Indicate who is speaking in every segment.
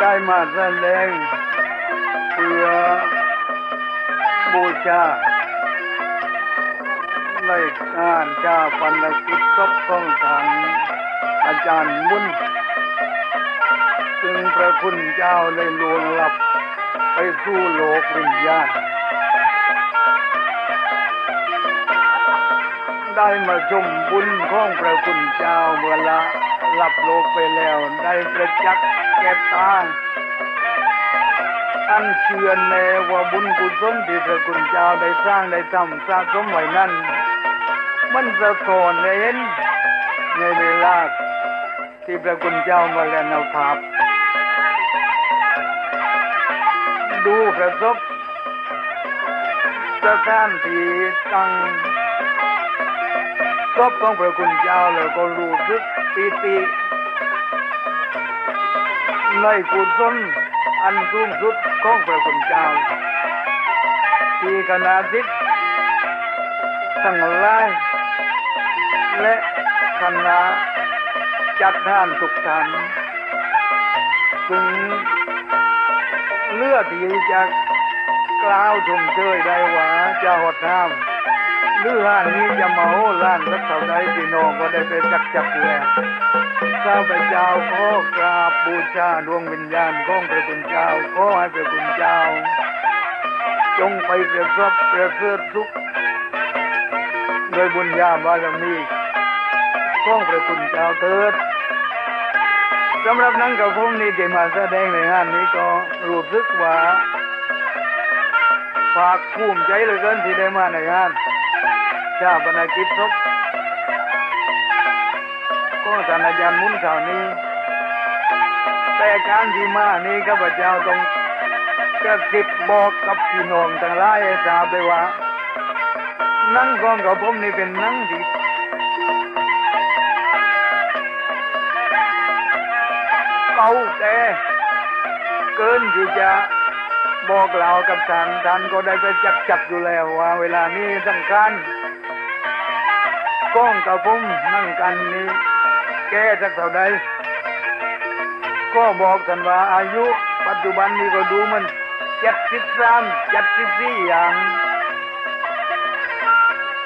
Speaker 1: ได้มาแสดงเพื่อบูชาในการชาปนกิจศพของทางอาจารย์มุนซึ่งพระคุณเจ้าได้ลวงลับไปสู่โลกวิญญาณได้มาชมบุญของพระคุณเจ้าเมื่อละ หลับโลกไปแล้วได้ประจักษ์แก่ตาอันเชื่อแน่ว่าบุญกุศลที่พระคุณเจ้าได้สร้างได้ทำสะสมไว้นั้น มันสะท้อนให้เห็นในเวลาที่พระคุณเจ้ามาแลนภาพ ดูประสบสถานที่ตั้งศพของพระคุณเจ้าแล้วก็รู้สึก ปีติในกุศลอันสูงสุดของพระคุณเจ้าที่คณะทิศทั้งหลายและคณะจัดงานทุกท่านซึ่งเลือดที่จะกล่าวชมเชยได้ว่าจะหดน้ำ หรือห้านนี้จะมาโอ้ล้านสักเท่าใดพี่น้องก็ได้ไปจักจักแล้วข้าพเจ้าขอกราบบูชาดวงวิญญาณของพระคุณเจ้าขอให้พระคุณเจ้า จงไปประสบประเสริฐสุขโดยบุญญาบารมีของพระคุณเจ้าเถิดสำหรับนังกับผมนี่ที่มาแสดงในงานนี้ก็รู้สึกว่าฝากภูมิใจเหลือเกินที่ได้มาในงาน ชาปนกิจศพก็ท่านอาจารย์มุนข่านี้ แต่การที่มานี้ข้าพเจ้าต้องกระสิบบอกกับพี่น้องทั้งหลายให้ทราบไปว่า นั่งกองกับผมนี่เป็นนั่งที่เก่าแก่เกินที่จะบอกเล่ากับทานท่านก็ได้ไปจักจับอยู่แล้วว่า เวลานี้สำคัญ ก้องกับผมนั่งกันนี้แก่สักเท่าใดก็บอกกันว่าอายุ ปัจจุบันนี้ก็ดูมันเจ็ดสิบสามเจ็ดสิบสี่อย่าง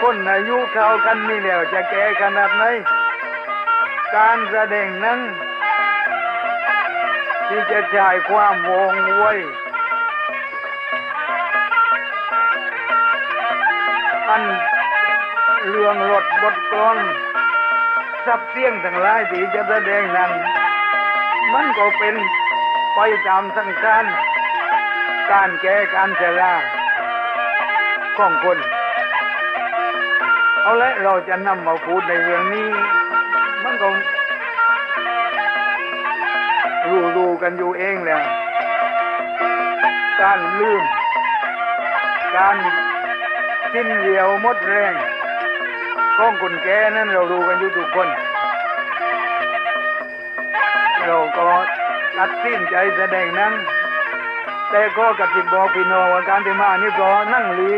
Speaker 1: คนอายุเข้ากันนี่แล้วจะแก่ขนาดไหนการแสดงนั้น ที่จะจ่ายความวงไว้อัน เรื่องรถบทกลอนซับเสียงทั้งหลายที่จะแสดงนั้น มันก็เป็นไปตามสังการการแก้การเจราของคน เอาละเราจะนำมาพูดในเรื่องนี้ มันก็รู้รู้กันอยู่เองแหล้ว การลืม การสิ้นเหลียวมดแรง ของคนแก่นั้นเรารู้กันอยู่ทุกคน เราก็ตัดสินใจแสดงนั้น แต่ก็กระติบบอกพี่น้องว่าการที่มานี่ก็นั่งลี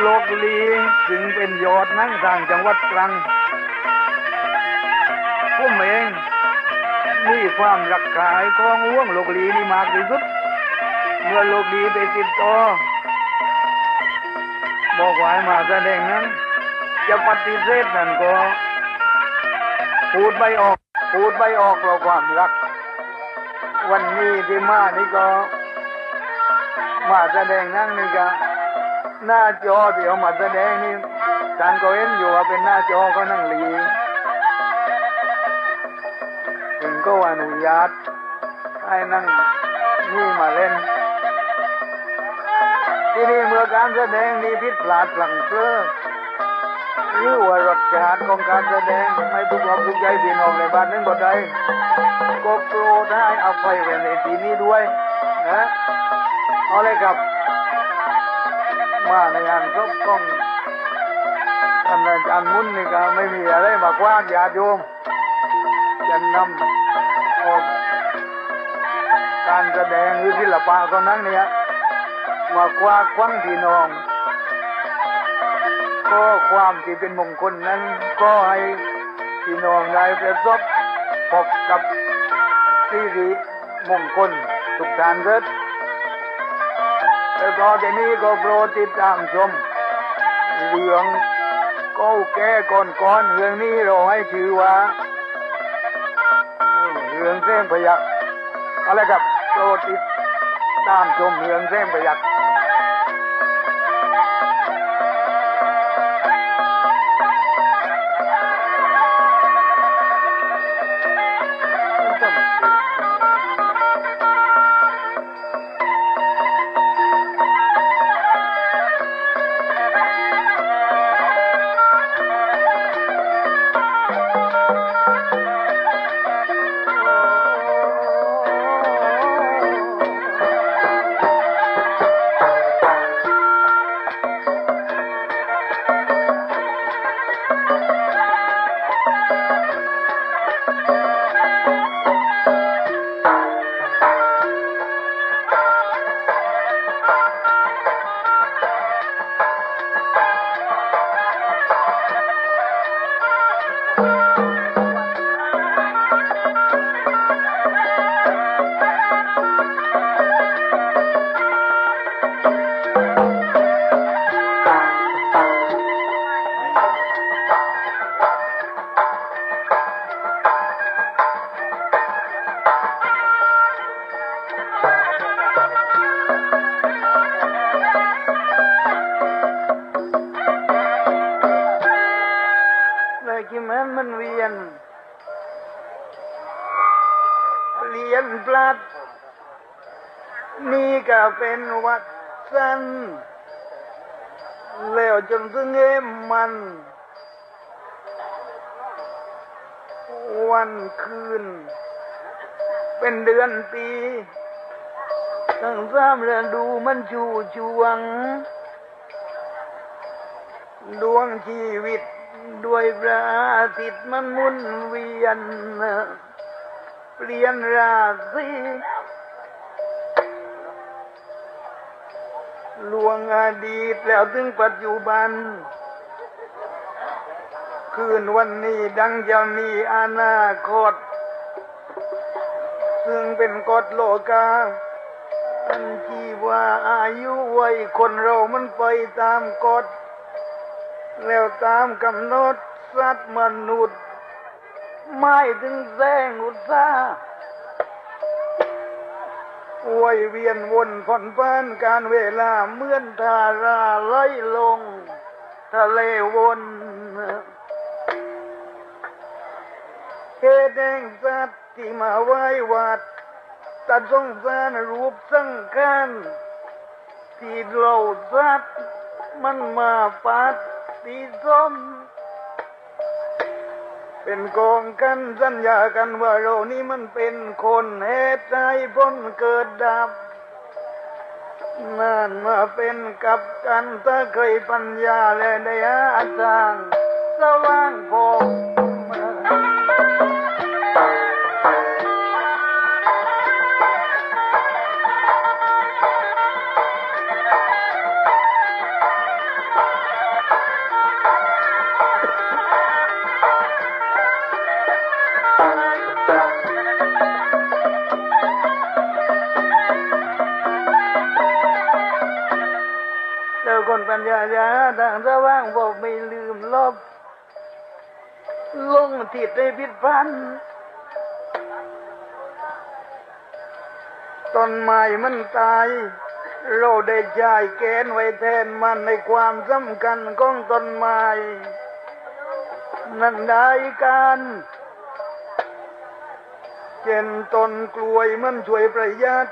Speaker 1: โลกลีถึงเป็นยอดนั่งทางจังหวัดตรังผมเองมีความรักขายของห่วงโลกลีนี่มากที่สุด เมื่อโลกลีไปติดต่อ บอกว่ามาแสดงนั้น จะปฏิเสธนั่นก็พูดไม่ออก พูดไม่ออกเราความรัก วันนี้ที่มานี่ก็ มาแสดงนั่งนี่ก็หน้าจอที่เอามาแสดงนี่ท่านก็เห็นอยู่ว่าเป็นหน้าจอก็นั่งหลีถึงก็อนุญาตให้นั่งนี่มาเล่น ที่นี่เมื่อการแสดงนี้ผิดพลาดพลังเพลอหรือว่ารสชาติของการแสดงไม่ถูกอกถูกใจพี่น้องในบ้านนั้นก็ได้ก็โปรดให้อภัยไว้ในที่นี้ด้วยนะเอาเลยครับ มาในงานครบกล้องท่านอาจารมุ่นนี่ก็ไม่มีอะไรมากว้างญาติโยมจะนำออกการแสดงหรือศิลปะคนนั้นเนี่ย มากว้าควังพี่น้องก็ความที่เป็นมงคลนั้น ก็ให้พี่น้องได้ประสบพบกับสิริมงคลทุกทานเถิดแล้วก็ทีนี้ก็โปรดติดตามชมเรื่องก้าแก่ก่อนก่อนๆเรื่องนี้เราให้ชื่อว่าเรื่องเส้นพยักอะไรครับโปรดติดตามชมเรื่องเส้นพยักเยนปลัด นี่ก็เป็นวัดสั้นแล้วจนถึงเอมมัน วันคืน เป็นเดือนปีทั้งสามเรือนดูมันชูชวง ดวงชีวิตด้วยพระอาทิตย์มันหมุนเวียน เปลี่ยนราศีลวงอดีตแล้วถึงปัจจุบัน คืนวันนี้ดังจะมีอนาคต ซึ่งเป็นกฎโลกาอันที่ว่าอายุวัยคนเรามันไปตามกฎ แล้วตามกำหนดสัตว์มนุษย์ ไม่ถึงแสงอุตสาห์วยเวียนวนผ่อนป้นการเวลาเมื่อนทาราไหลลง ทะเลวนเหตุแดงสัตที่มาไหว้วัดตัดสงสารรูปสังขารที่เราสัตว์มันมาปัดตีส้ม เป็นกองกันสัญญากันว่าเรานี่มันเป็นคนเหตุใจพ้นเกิดดับนั่นมาเป็นกับกันถ้าเคยปัญญาและได้หาทางสว่างพบาทางสว่างบอกไม่ลืมลบ ลงทิศได้ผิดพันต้นไม้มันตาย เราได้จ่ายแกนไว้แทนมันในความสำคัญของต้นไม้นั่นได้การเช่นต้นกล้วยมันช่วยประหยัด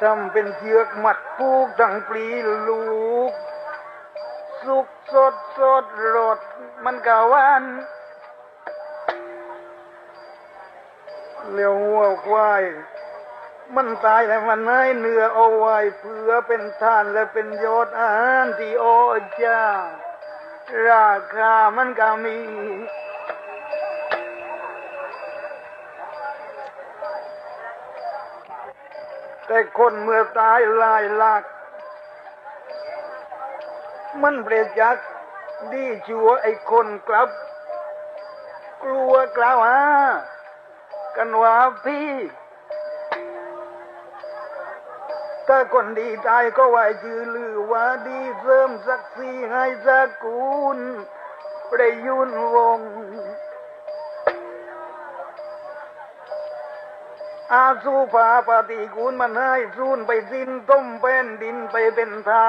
Speaker 1: ทำเป็นเชือกมัดผูกดังปลีลูก สุกสดสดรสมันกะหวานเลี้ยวหัวควายมันตายแล้วมันให้เนื้อเอาไว้เพื่อเป็นทานและเป็นยอดอาหารที่โอจ้าราคามันก็มี แต่คนเมื่อตายลายหลัก มันเปรียบจากดีชัวไอ้คนกลับ กลัวกล่าวหากันว่าพี่ ถ้าคนดีตายก็ไหวชื่อลือว่าดีเสริมศักดิ์ศรีให้สกุลประยุนวง อาสูภาปฏิกูลมันให้สูนไปสิ้นต้มเป็นดินไปเป็นเท้า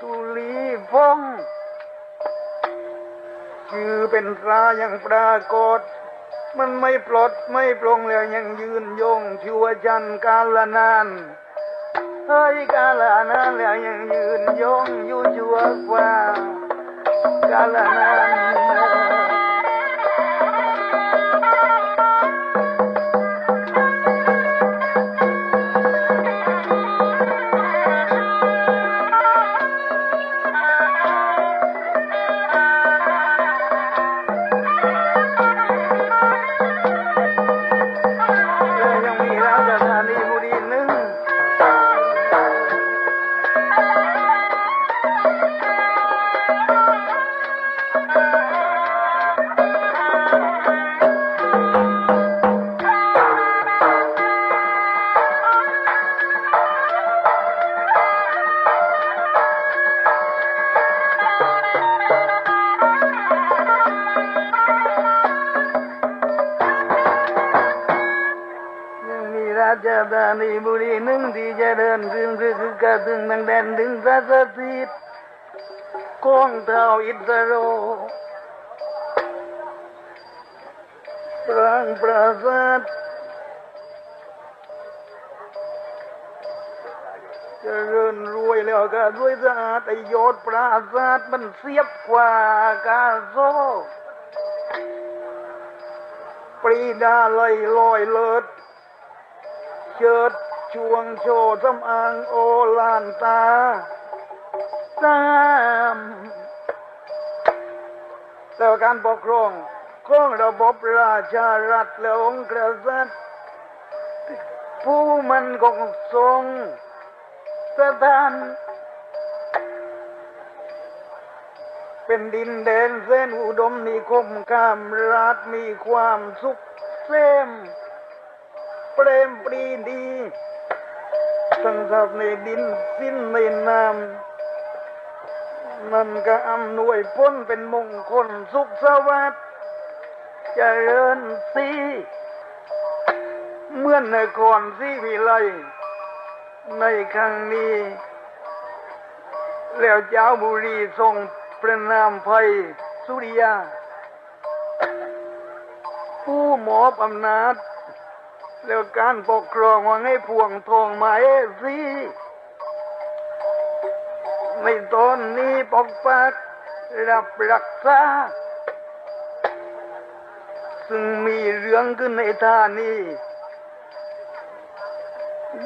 Speaker 1: สุลีฟงชื่อเป็นตรายังปรากฏ มันไม่ปลดไม่ปลงแล้วยังยืนยงชัวจันกาลนานเฮ้ยกาลนานแล้วยังยืนยงอยู่ชัวกว่ากาลนาน ราชธานีบุรีหนึ่งที่จะเดินถึงคือคือกระถึงดังแดนถึงพระสถิตกองเท้าอิสโรปรางปราสาทเจริญรวยแล้วก็รวยสะอาดไอยอดปราสาทมันเสียบกว่ากาโซปรีดาลยลอยเลิศ เชิดช่วงโชว์สำอางโอลานตาสามแล้วการปกครองของระบบราชารัฐและองค์กษัตริย์ผู้มันคงทรงสถาน เป็นดินแดนเส้นอุดมนิคมข้ามราชมีความสุขเซม เปรมปรีดีสังสับในดินสิ้นในน้ำนั่นก็อำนวยพ้นเป็นมงคลสุขสวัสดิ์เจริญสีเมื่อนนครสีวิไลในครั้งนี้ แล้วเจ้าบุรีทรงประนามภัยสุริยา ผู้หมอบอำนาจ แล้วการปกครองว่าให้พวงทองมาเอซีในตอนนี้ปกปักรับรักษาซึ่งมีเรื่องขึ้นในท่านี้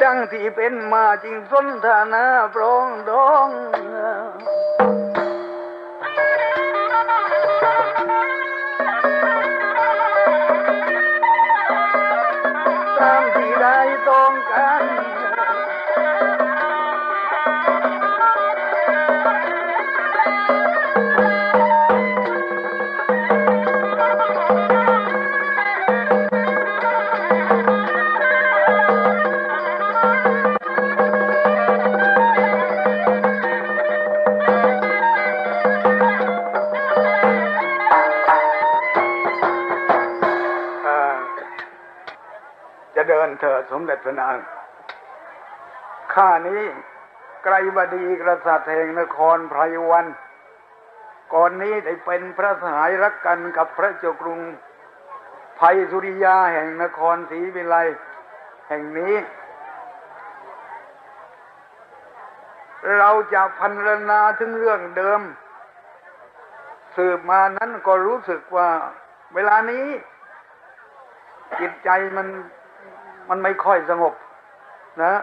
Speaker 1: ดังที่เป็นมาจริงสนทนาปรองดอง จะเดินเถิดสมเด็จพระนางข้านี้ไกรบดีกษัตริย์แห่งนครไพรวัน ก่อนนี้ได้เป็นพระสหายรักกันกับพระเจ้ากรุงภัยสุริยาแห่งนครศรีวิไลแห่งนี้ เราจะพันรนาถึงเรื่องเดิม สืบมานั้นก็รู้สึกว่า เวลานี้จิตใจมัน มันไม่ค่อยสงบนะ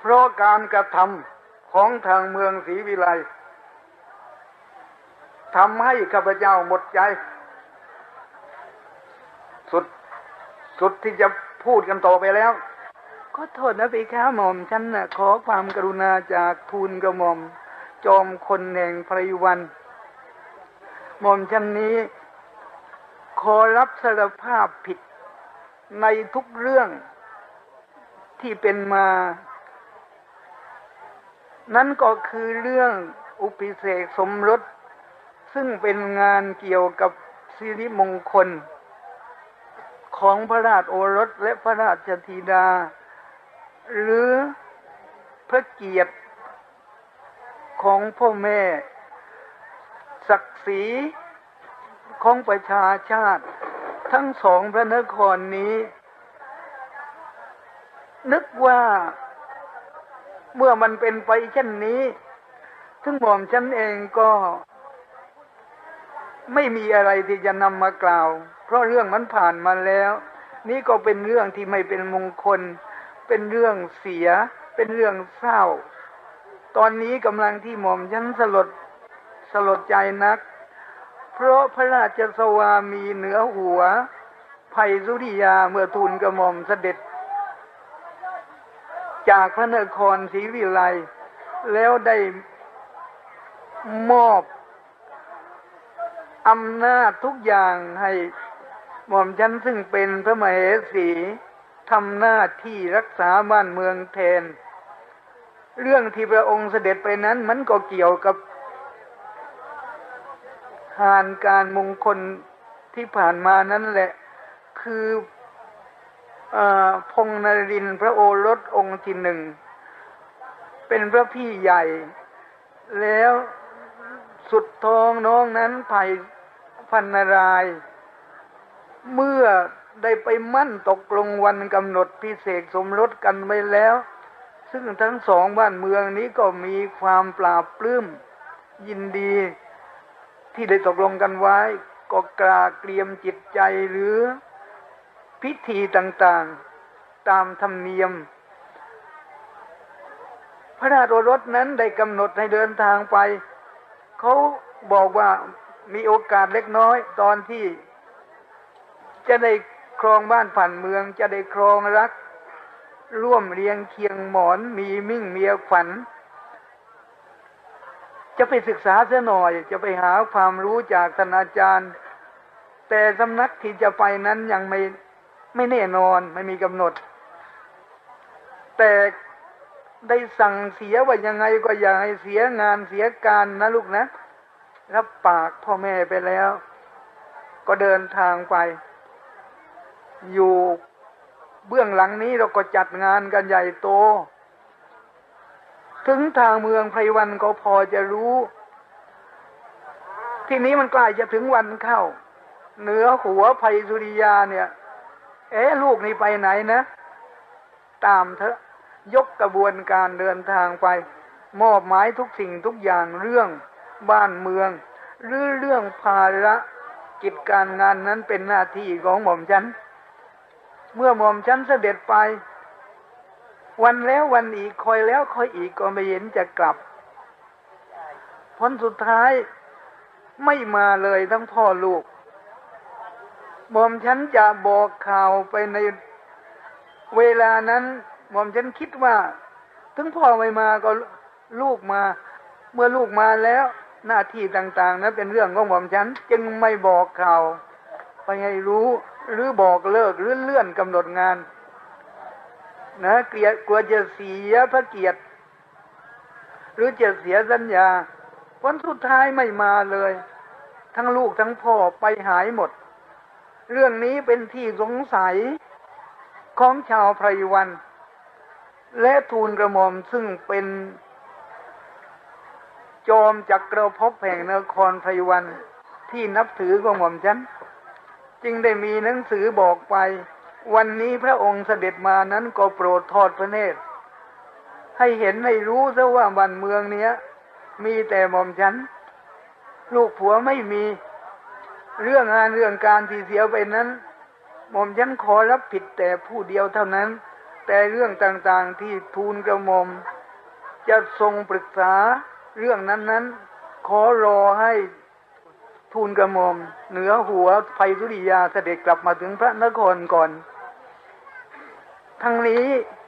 Speaker 1: เพราะการกระทำของทางเมืองศรีวิไลทำให้ข้าพเจ้าหมดใจ สุดสุดที่จะพูดกันต่อไปแล้วขอโทษนะพี่ข้าหม่อมฉันนะขอความกรุณาจากทูลกระหม่อม จอมคนแห่งพรวันหม่อมชันนี้ ขอรับสารภาพผิด ในทุกเรื่องที่เป็นมา นั่นก็คือเรื่องอุปิเสกสมรส ซึ่งเป็นงานเกี่ยวกับสิริมงคล ของพระราชโอรสและพระราชธิดา หรือพระเกียรติของพ่อแม่ ศักดิ์ศรีของประชาชาติ ทั้งสองพระนครนี้ นึกว่าเมื่อมันเป็นไปเช่นนี้ ซึ่งหม่อมฉันเองก็ไม่มีอะไรที่จะนำมากล่าว เพราะเรื่องมันผ่านมาแล้ว นี่ก็เป็นเรื่องที่ไม่เป็นมงคล เป็นเรื่องเสีย เป็นเรื่องเศร้า ตอนนี้กำลังที่หม่อมฉันสลดสลดใจนัก เพราะพระราชสวามีเหนือหัวภัยสุริยาเมื่อทูลกระหม่อมเสด็จ จากพระนครศรีวิไลแล้วได้มอบอำนาจทุกอย่างให้หม่อมฉันซึ่งเป็นพระมเหสีทำหน้าที่รักษาบ้านเมืองแทน เรื่องที่พระองค์เสด็จไปนั้นมันก็เกี่ยวกับานการมงคลที่ผ่านมานั้นแหละ คืออพงนรินพระโอรสองค์ที่หนึ่ง เป็นพระพี่ใหญ่ แล้วสุดทองน้องนั้นภัยพันนาราย เมื่อได้ไปมั่นตกลงวันกำหนดพิเศษสมรสกันไว้แล้ว ซึ่งทั้งสองบ้านเมืองนี้ก็มีความปราบปลื้มยินดี ที่ได้ตกลงกันไว้ ก็กราเกรียมจิตใจหรือพิธีต่างๆตามธรรมเนียม พระราชโอรสนั้นได้กำหนดให้เดินทางไป เขาบอกว่ามีโอกาสเล็กน้อยตอนที่ จะได้ครองบ้านผ่านเมืองจะได้ครองรัก ร่วมเรียงเคียงหมอนมีมิ่งเมียฝัน จะไปศึกษาเสียหน่อย จะไปหาความรู้จากท่านอาจารย์ แต่สำนักที่จะไปนั้นยังไม่ไม่แน่นอนไม่มีกำหนด แต่ได้สั่งเสียว่ายังไงก็อย่าให้เสียงานเสียการนะลูกนะรับปากพ่อแม่ไปแล้ว ก็เดินทางไป อยู่เบื้องหลังนี้เราก็จัดงานกันใหญ่โต ถึงทางเมืองไพรวันก็พอจะรู้ ทีนี้มันใกล้จะถึงวันเข้า เหนือหัวภัยสุริยาเนี่ย เอ๊ลูกนี่ไปไหนนะ ตามเถอะยกกระบวนการเดินทางไป มอบหมายทุกสิ่งทุกอย่างเรื่องบ้านเมือง หรือเรื่องภาระกิจการงานนั้นเป็นหน้าที่ของหม่อมฉัน เมื่อหม่อมฉันเสด็จไป วันแล้ววันอีกคอยแล้วคอยอีกก็ไม่เห็นจะกลับผลสุดท้ายไม่มาเลยทั้งพ่อลูกหม่อมฉันจะบอกข่าวไปในเวลานั้นหม่อมฉันคิดว่า ถึงพ่อไม่มาก็ลูกมา เมื่อลูกมาแล้วหน้าที่ต่างๆนั้นเป็นเรื่องของหม่อมฉัน จึงไม่บอกข่าวไปให้รู้หรือบอกเลิกหรือเลื่อนกำหนดงาน นะเกลียดกลัวจะเสียพระเกียรติ หรือจะเสียสัญญา วันสุดท้ายไม่มาเลย ทั้งลูกทั้งพ่อไปหายหมด เรื่องนี้เป็นที่สงสัยของชาวไพรวัน และทูลกระหม่อมซึ่งเป็นจอมจักรภพแห่งนครไพรวันที่นับถือกระหม่อมฉัน จึงได้มีหนังสือบอกไป วันนี้พระองค์เสด็จมานั้นก็โปรดทอดพระเนตร ให้เห็นให้รู้ซะว่าบ้านเมืองเนี้ย มีแต่หม่อมฉัน ลูกผัวไม่มีเรื่องงานเรื่องการที่เสียไปนั้น หม่อมฉันขอรับผิดแต่ผู้เดียวเท่านั้น แต่เรื่องต่างๆที่ทูลกระหม่อม จะทรงปรึกษาเรื่องนั้นๆ ขอรอให้ทูลกระหม่อม เหนือหัวไฟสุริยาเสด็จกลับมาถึงพระนครก่อน ทั้งนี้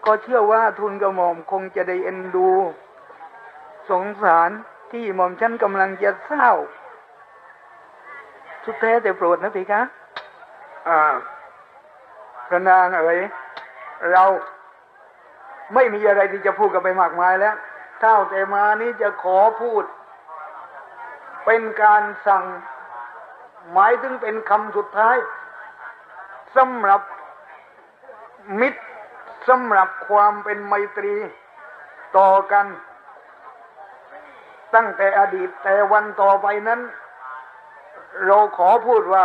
Speaker 1: ก็เชื่อว่าทูลกระหม่อมคงจะได้เอ็นดู สงสารที่หม่อมฉันกำลังจะเศร้า สุดแท้แต่โปรดนะพี่คะอ่าพระนางเอ๋ยเราไม่มีอะไรที่จะพูดกันไปมากมายแล้วเท่าแต่มานี้จะขอพูด เป็นการสั่ง หมายถึงเป็นคำสุดท้ายสำหรับมิตร สำหรับความเป็นไมตรีต่อกัน ตั้งแต่อดีตแต่วันต่อไปนั้น เราขอพูดว่า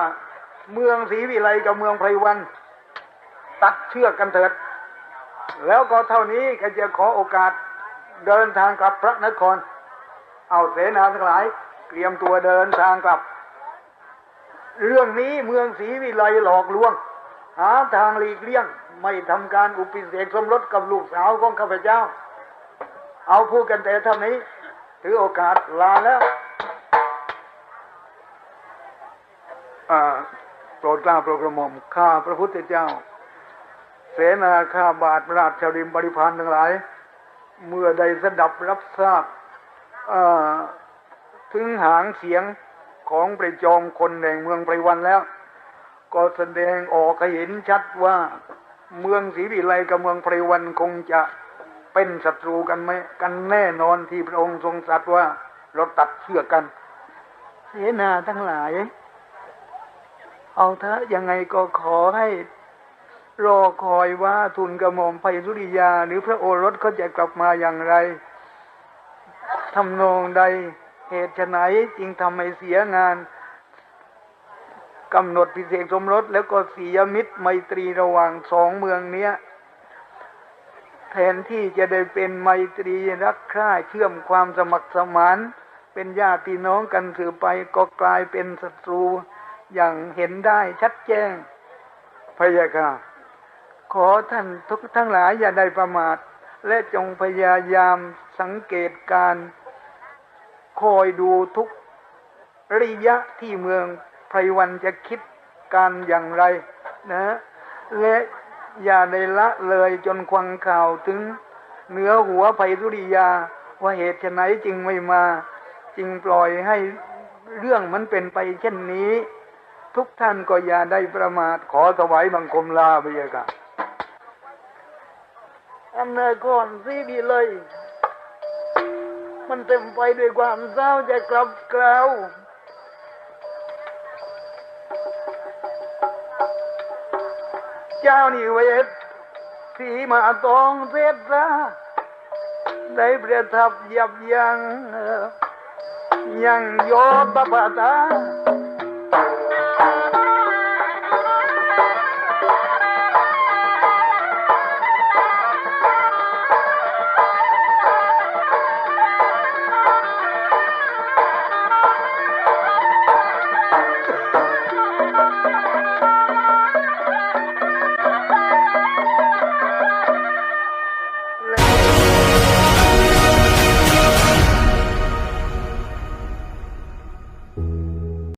Speaker 1: เมืองศรีวิไลกับเมืองไพรวัน ตัดเชือกกันเถิด แล้วก็เท่านี้ก็จะขอโอกาสเดินทางกลับพระนคร เอาเสนาทั้งหลาย เตรียมตัวเดินทางกลับ เรื่องนี้เมืองศรีวิไลหลอกลวง หาทางหลีกเลี่ยง ไม่ทำการอุปิเสกสมรสกับลูกสาวของข้าพเจ้า เอาพูดกันแต่เท่านี้ ถือโอกาสลาแล้วโปรดกล้าโปรดกระหม่อมข้าพระพุทธเจ้า เสนาข้าบาทราชริมบริพารทั้งหลาย เมื่อได้สดับรับทราบถึงหางเสียงของประจอมคนแห่งเมืองไพรวันแล้ว ก็แสดงออกเห็นชัดว่า เมืองศรีวิไลกับเมืองไพรวันคงจะเป็นศัตรูกันไหมกันแน่นอนที่พระองค์ทรงตรัสว่า เราตัดเชือกกัน เสนาทั้งหลาย เอาเถอะยังไงก็ขอให้ รอคอยว่าทุนกระหม่อมไพสุริยา หรือพระโอรสเขาจะกลับมาอย่างไรทำนองใดเหตุไฉนจึงทำให้เสียงาน กำหนดพิเศษสมรส แล้วก็สียมิตรไมตรีระหว่างสองเมืองเนี้ย แทนที่จะได้เป็นไมตรีรักใคร่เชื่อมความสมัครสมาน เป็นญาติน้องกันถือไปก็กลายเป็นศัตรูอย่างเห็นได้ชัดแจ้งพะยะค่ะขอท่านทุกทั้งหลายอย่าได้ประมาท และจงพยายามสังเกตการ คอยดูทุกระยะที่เมือง ไพรวันจะคิดการอย่างไรนะ และอย่าได้ละเลยจนควังข่าวถึงเนื้อหัวไพสุริยา ว่าเหตุไฉนจึงไม่มา จึงปล่อยให้เรื่องมันเป็นไปเช่นนี้ ทุกท่านก็อย่าได้ประมาทขอถวายบังคมลาไปเลยค่ะอันเนก่อนสิดีเลย มันเต็มไปด้วยความเศร้าจะกลับกล่าว เจ้านี่เวทสีมาตองเสร็จซะได้ประทับยับยั้งยังโยบปะปะตา